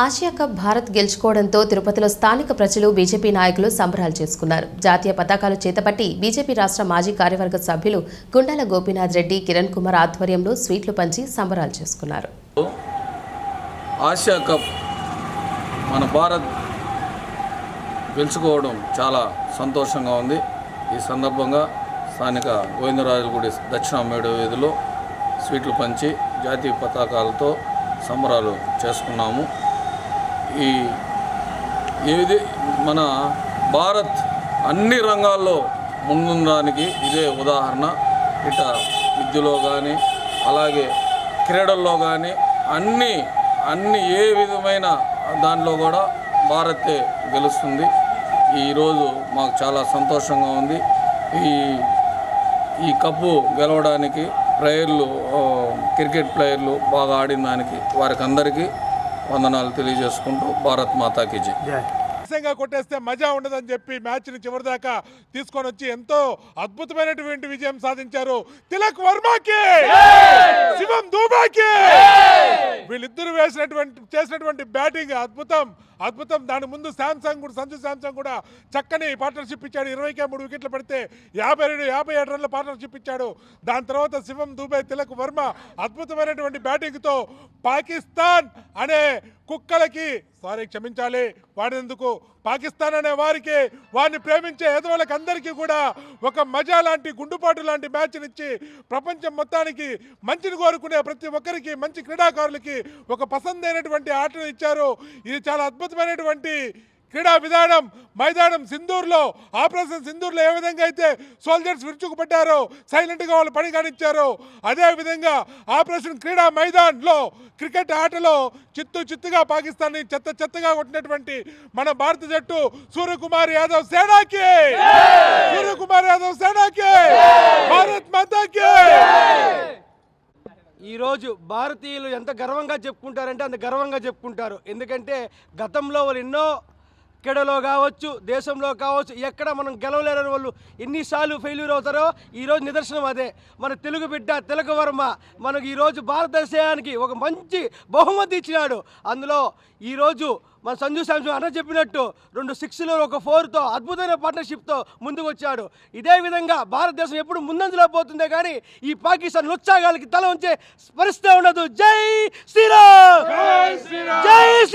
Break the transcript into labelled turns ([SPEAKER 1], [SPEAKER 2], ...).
[SPEAKER 1] Asia cup Bharat గెలుచుకోవడంతో తిరుపతిలో స్థానిక ప్రజలు బీజేపీ నాయకులు సంబరాలు చేసుకున్నారు. జాతీయ పతాకాలు చేతపట్టి బీజేపీ రాష్ట్ర మాజీ కార్యవర్గ సభ్యులు గుండాల గోపీనాథ్ రెడ్డి కిరణ్ కుమార్ ఆధ్వర్యంలో స్వీట్లు పంచి సంబరాలు చేసుకున్నారు.
[SPEAKER 2] ఆసియా కప్ మన భారత్ గెలుచుకోవడం చాలా సంతోషంగా ఉంది. ఈ సందర్భంగా స్థానిక గోవిందరాజులగుడి దక్షిణ మేడు వీధిలో స్వీట్లు పంచి జాతీయ పతాకాలతో సంబరాలు చేసుకున్నాము. ఈ ఏది మన భారత్ అన్ని రంగాల్లో ముందుండడానికి ఇదే ఉదాహరణ. ఇట విద్యలో కానీ అలాగే క్రీడల్లో కానీ అన్ని అన్ని ఏ విధమైన దాంట్లో కూడా భారతే గెలుస్తుంది. ఈరోజు మాకు చాలా సంతోషంగా ఉంది. ఈ ఈ కప్పు గెలవడానికి ప్లేయర్లు క్రికెట్ ప్లేయర్లు బాగా ఆడిన దానికి వారికి అందరికీ వందనాలు తెలియజేసుకుంటూ భారత్ మాతాకి జై.
[SPEAKER 3] ఆలస్యంగా కొట్టేస్తే మజా ఉండదని చెప్పి మ్యాచ్ని చివరిదాకా తీసుకొని వచ్చి ఎంతో అద్భుతమైనటువంటి విజయం సాధించారు తిలక్ వర్మకి! శివం దూబాకి వీళ్ళిద్దరూ వేసినటువంటి చేసినటువంటి బ్యాటింగ్ అద్భుతం. అద్భుతం. దాని ముందు శాంసంగ్ కూడా సంజు శాంసంగ్ కూడా చక్కని పార్ట్నర్షిప్ ఇచ్చాడు. ఇరవైకే మూడు వికెట్లు పడితే యాభై రెండు యాభై ఏడు రన్ల పార్ట్నర్షిప్ ఇచ్చాడు. దాని తర్వాత శివం దూబే తిలక్ వర్మ అద్భుతమైనటువంటి బ్యాటింగ్తో పాకిస్తాన్ అనే కుక్కలకి సారీ క్షమించాలి. వాడినందుకు పాకిస్తాన్ అనే వారికి వారిని ప్రేమించే ఎదవలకు అందరికీ కూడా ఒక మజా లాంటి గుండుపాటు లాంటి మ్యాచ్నిచ్చి ప్రపంచం మొత్తానికి మంచిని కోరుకునే ప్రతి ఒక్కరికి మంచి క్రీడాకారులకి ఒక పసందైనటువంటి ఆటను ఇచ్చారు. ఇది చాలా అద్భుతం. అద్భుతమైనటువంటి క్రీడా విధానం మైదానం సింధూర్లో ఆపరేషన్ సింధూర్లో ఏ విధంగా అయితే సోల్జర్స్ విరుచుకుపడ్డారో సైలెంట్గా వాళ్ళు పని కానిచ్చారో అదే విధంగా ఆపరేషన్ క్రీడా మైదాన్లో క్రికెట్ ఆటలో చిత్తు చిత్తుగా పాకిస్తాన్ని చెత్త చెత్తగా కొట్టినటువంటి మన భారత జట్టు సూర్యకుమార్ యాదవ్ సేనాకి! సూర్యకుమార్ యాదవ్ సేనాకి! భారత్ మాతాకి!
[SPEAKER 4] ఈరోజు భారతీయులు ఎంత గర్వంగా చెప్పుకుంటారంటే అంత గర్వంగా చెప్పుకుంటారు. ఎందుకంటే గతంలో వాళ్ళు ఎన్నో క్రీడలో కావచ్చు దేశంలో కావచ్చు ఎక్కడ మనం గెలవలేరని వాళ్ళు ఎన్నిసార్లు ఫెయిల్యూర్ అవుతారో ఈరోజు నిదర్శనం అదే. మన తెలుగు బిడ్డ తిలక వర్మ మనకు ఈరోజు భారతదేశానికి ఒక మంచి బహుమతి ఇచ్చినాడు. అందులో ఈరోజు మన సంజు శాంసంగ్ అన్న చెప్పినట్టు రెండు సిక్స్లో ఒక ఫోర్తో అద్భుతమైన పార్ట్నర్షిప్తో ముందుకు వచ్చాడు ఇదే విధంగా భారతదేశం ఎప్పుడు ముందంజలో పోతుందే కానీ ఈ పాకిస్తాన్ లుచ్చాగాలకి తల ఉంచే పరిస్థితి ఉండదు. జై శ్రీరామ్! జై శ్రీరామ్!